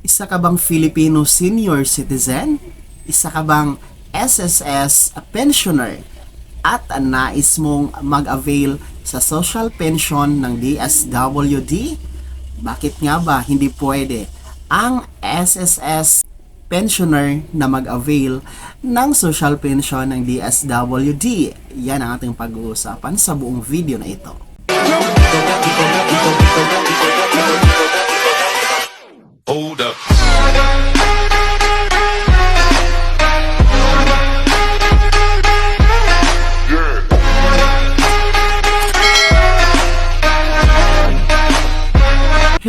Isa ka bang Filipino senior citizen? Isa ka bang SSS pensioner? At nais mong mag-avail sa social pension ng DSWD? Bakit nga ba hindi pwede ang SSS pensioner na mag-avail ng social pension ng DSWD? Yan ang ating pag-uusapan sa buong video na ito.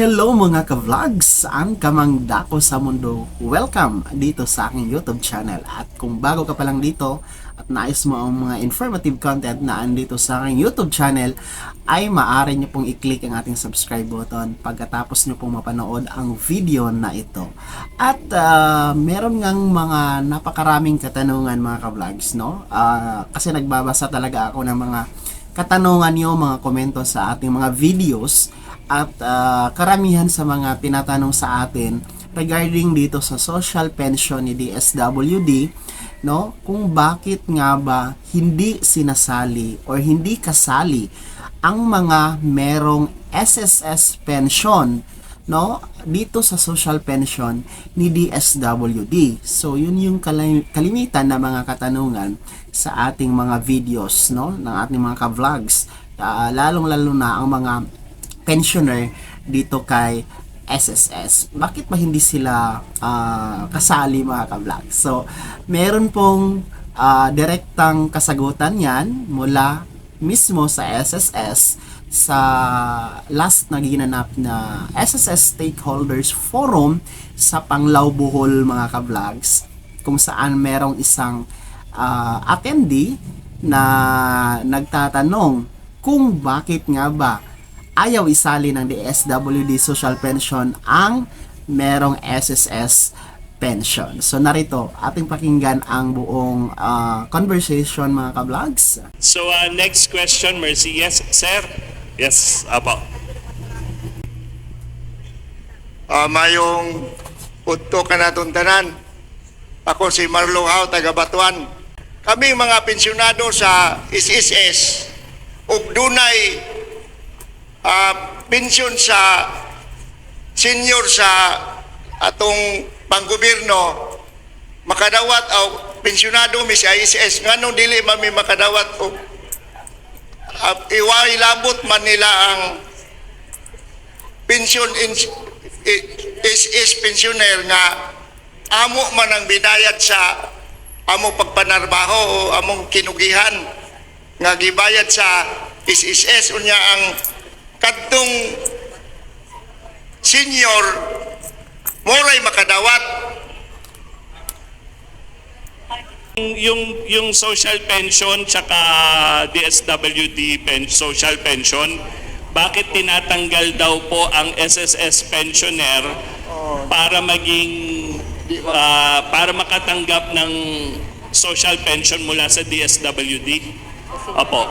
Hello mga ka-vlogs! Saan ka mang dako sa mundo? Welcome dito sa aking YouTube channel. At kung bago ka pa lang dito at nais mo ang mga informative content na andito sa aking YouTube channel, ay maaari nyo pong i-click ang ating subscribe button pagkatapos nyo pong mapanood ang video na ito. At ah, meron ngang mga napakaraming katanungan mga ka-vlogs, no? Ah, kasi nagbabasa talaga ako ng mga katanungan nyo, mga komento sa ating mga videos at ah, karamihan sa mga tinatanong sa atin regarding dito sa social pension ni DSWD no? Kung bakit nga ba hindi sinasali or hindi kasali ang mga merong SSS pension no? Dito sa social pension ni DSWD so yun yung kalim- kalimitan na mga katanungan sa ating mga videos no? Ng ating mga ka-vlogs. Ah, lalong-lalo na ang mga pensioner dito kay SSS. Bakit ba hindi sila ah, kasali mga ka-vlog? So, meron pong ah, direktang kasagutan yan mula mismo sa SSS sa last na ginanap na SSS Stakeholders Forum sa Panglao Bohol mga ka-vlogs kung saan merong isang ah, attendee na nagtatanong kung bakit nga ba ayaw isali ng DSWD Social Pension ang merong SSS pension. So narito, ating pakinggan ang buong ah, conversation mga ka-vlogs. So uh, next question, Mercy. Yes, sir. Yes, apo. uh, mayong punto ka natong tanan. Ako si Marlo Hao, taga Batuan. Kami mga pensyonado sa SSS ug dunay uh, pensyon sa senior sa atong panggobyerno makadawat o pensyonado mi sa ISS nganong dili man mi makadawat og uh, iway labot man nila ang pension in, is pensioner nga amo man ang binayad sa amo pagpanarbaho o among kinugihan nga gibayad sa SSS unya ang kadtong senior moray makadawat Yung yung social pension tsaka DSWD pen, social pension, bakit tinatanggal daw po ang SSS pensioner para maging ah, para makatanggap ng social pension mula sa DSWD? Opo.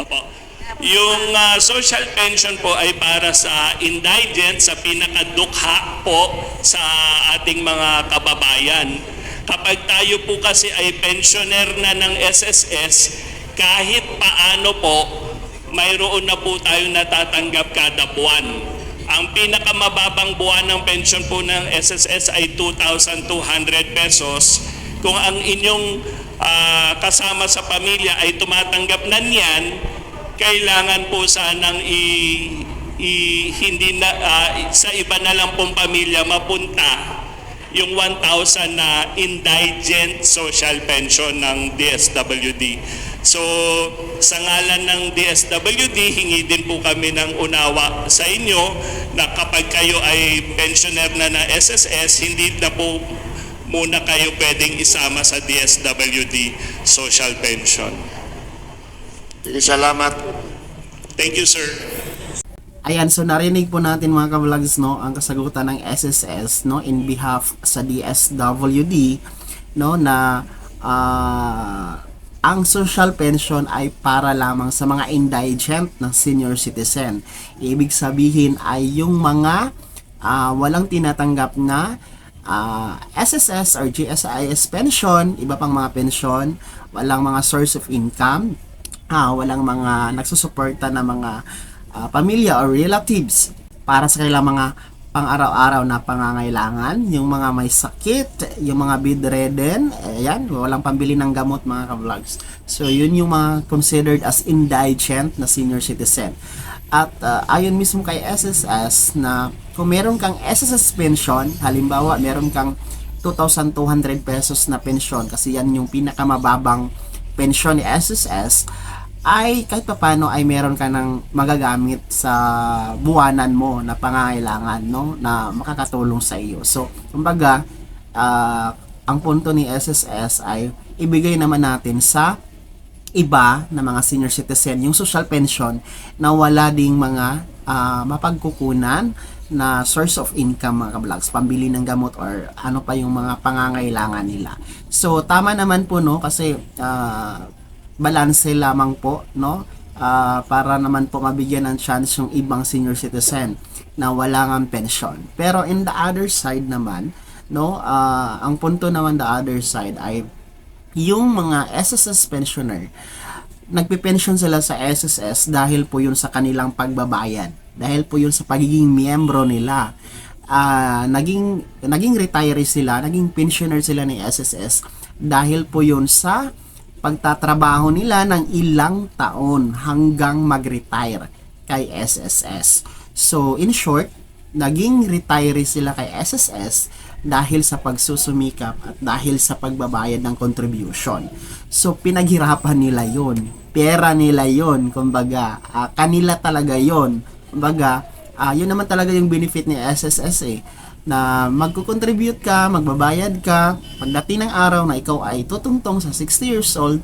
Opo. Yung ah, social pension po ay para sa indigent, sa pinakadukha po sa ating mga kababayan. Kapag tayo po kasi ay pensioner na ng SSS, kahit paano po, mayroon na po tayo natatanggap kada buwan. Ang pinakamababang buwan ng pension po ng SSS ay 2,200 pesos. Kung ang inyong ah, kasama sa pamilya ay tumatanggap na niyan, kailangan po sanang i, i hindi na ah, sa iba na lang pong pamilya mapunta yung 1,000 na indigent social pension ng DSWD. So, sa ngalan ng DSWD, hingi din po kami ng unawa sa inyo na kapag kayo ay pensioner na na SSS, hindi na po muna kayo pwedeng isama sa DSWD social pension. Sige, salamat Thank you, sir. Ayan, so narinig po natin mga ka-vlogs no, ang kasagutan ng SSS no in behalf sa DSWD no na ah, ang social pension ay para lamang sa mga indigent ng senior citizen. Ibig sabihin ay yung mga ah, walang tinatanggap na ah, SSS or GSIS pension, iba pang mga pension, walang mga source of income, ah, walang mga nagsusuporta na mga ah, pamilya or relatives para sa kanilang mga pang-araw-araw na pangangailangan, yung mga may sakit, yung mga bedridden, ayan, walang pambili ng gamot mga ka-vlogs. So, yun yung mga considered as indigent na senior citizen. At ah, ayon mismo kay SSS na kung meron kang SSS pension, halimbawa meron kang 2,200 pesos na pensyon kasi yan yung pinakamababang pensyon ni SSS ay kahit papano ay meron ka ng magagamit sa buwanan mo na pangangailangan no na makakatulong sa iyo. So, kumbaga, ah, ang punto ni SSS ay ibigay naman natin sa iba na mga senior citizen yung social pension na wala ding mga ah, mapagkukunan na source of income mga kablogs, pambili ng gamot or ano pa yung mga pangangailangan nila. So tama naman po no kasi ah, balanse lamang po no Ah, para naman po mabigyan ng chance yung ibang senior citizen na wala ng pension. Pero in the other side naman no ah, ang punto naman the other side ay yung mga SSS pensioner, nagpe-pension sila sa SSS dahil po yun sa kanilang pagbabayad. Dahil po yun sa pagiging miyembro nila. Ah, naging naging retiree sila, naging pensioner sila ni SSS dahil po yun sa pagtatrabaho nila ng ilang taon hanggang mag-retire kay SSS. So, in short, naging retiree sila kay SSS dahil sa pagsusumikap at dahil sa pagbabayad ng contribution. So, pinaghirapan nila yon Pera nila yon Kumbaga, ah, kanila talaga yon Kumbaga, ah, yun naman talaga yung benefit ni SSS eh na magko-contribute ka, magbabayad ka, pagdating ng araw na ikaw ay tutungtong sa 60 years old,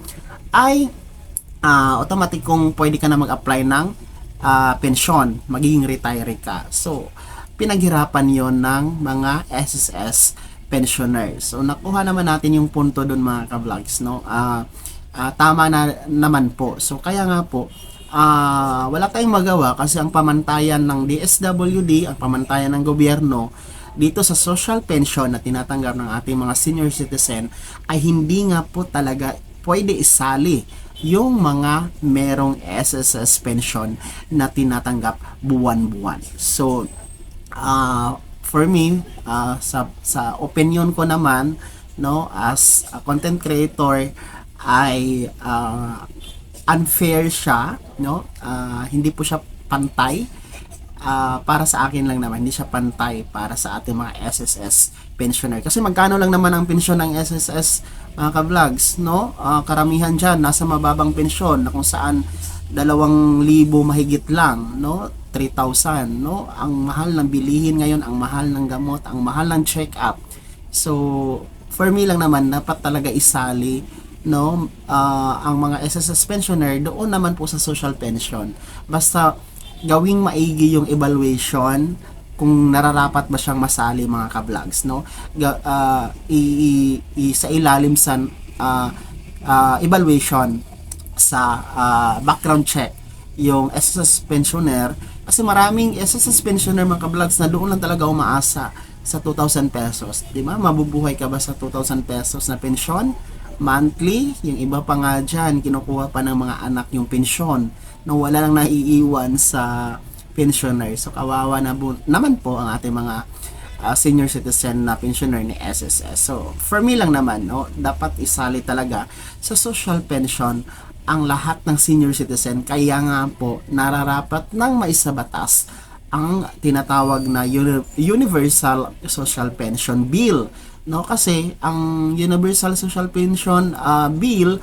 ay ah automatic kung pwede ka na mag-apply ng ah, pensyon, magiging retiree ka. So, pinaghirapan yon ng mga SSS pensioners. So, nakuha naman natin yung punto doon mga ka-vlogs, no? Ah, ah, tama na naman po. So, kaya nga po, ah, wala tayong magawa kasi ang pamantayan ng DSWD, ang pamantayan ng gobyerno, dito sa social pension na tinatanggap ng ating mga senior citizen ay hindi nga po talaga pwede isali yung mga merong SSS pension na tinatanggap buwan-buwan. So, uh, for me, uh, sa, sa opinion ko naman, no, as a content creator, ay uh, unfair siya, no? Uh, hindi po siya pantay ah, para sa akin lang naman, hindi siya pantay para sa ating mga SSS pensioner. Kasi magkano lang naman ang pensyon ng SSS mga ka-vlogs, no? Ah, karamihan dyan, nasa mababang pensyon na kung saan dalawang libo mahigit lang, no? 3,000, no? Ang mahal ng bilihin ngayon, ang mahal ng gamot, ang mahal ng check-up. So, for me lang naman, dapat talaga isali no ah, ang mga SSS pensioner doon naman po sa social pension. Basta gawing maigi yung evaluation kung nararapat ba siyang masali mga ka-vlogs no? Ah, i, i- i- sa ilalim sa ah, ah, evaluation sa ah, background check yung SSS pensioner. Kasi maraming SSS pensioner mga ka-vlogs na doon lang talaga umaasa sa 2,000 pesos. Di ba? Mabubuhay ka ba sa 2,000 pesos na pensyon monthly yung iba pa nga dyan kinukuha pa ng mga anak yung pensyon na wala lang naiiwan sa pensioner. So kawawa na bu- naman po ang ating mga uh, senior citizen na pensioner ni SSS. So for me lang naman, no, dapat isali talaga sa social pension ang lahat ng senior citizen kaya nga po nararapat ng maisabatas ang tinatawag na uni- Universal Social Pension Bill no? Kasi ang Universal Social Pension uh, Bill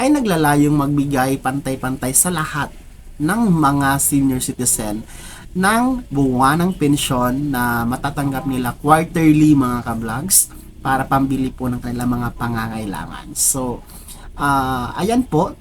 ay naglalayong magbigay pantay-pantay sa lahat ng mga senior citizen ng buwanang pensyon na matatanggap nila quarterly mga ka-vlogs para pambili po ng kanilang mga pangangailangan. So, ah, ayan po,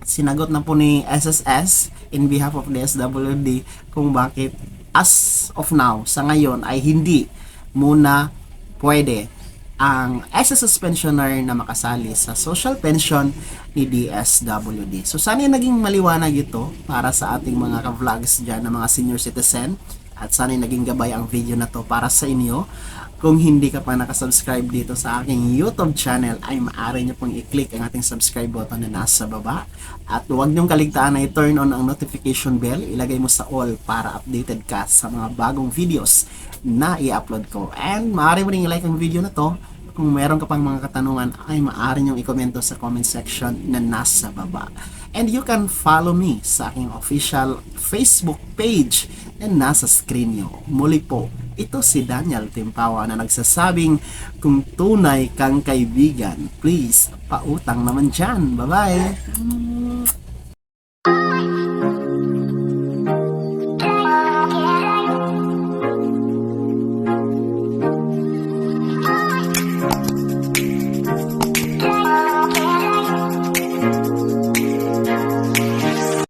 sinagot na po ni SSS in behalf of the SWD kung bakit as of now, sa ngayon ay hindi muna pwede ang SSS pensioner na makasali sa social pension ni DSWD. So sana naging maliwanag ito para sa ating mga ka-vlogs dyan na mga senior citizen At sana'y naging gabay ang video na to para sa inyo. Kung hindi ka pa nakasubscribe dito sa aking YouTube channel, ay maaari nyo pong i-click ang ating subscribe button na nasa baba. At huwag niyong kaligtaan na i-turn on ang notification bell. Ilagay mo sa all para updated ka sa mga bagong videos na i-upload ko. And maaari mo rin i-like ang video na to. Kung meron ka pang mga katanungan, ay maaari niyong i-komento sa comment section na nasa baba. And you can follow me sa aking official Facebook page na nasa screen nyo. Muli po, ito si Daniel Timpawa na nagsasabing kung tunay kang kaibigan, please, pautang naman dyan. Bye-bye!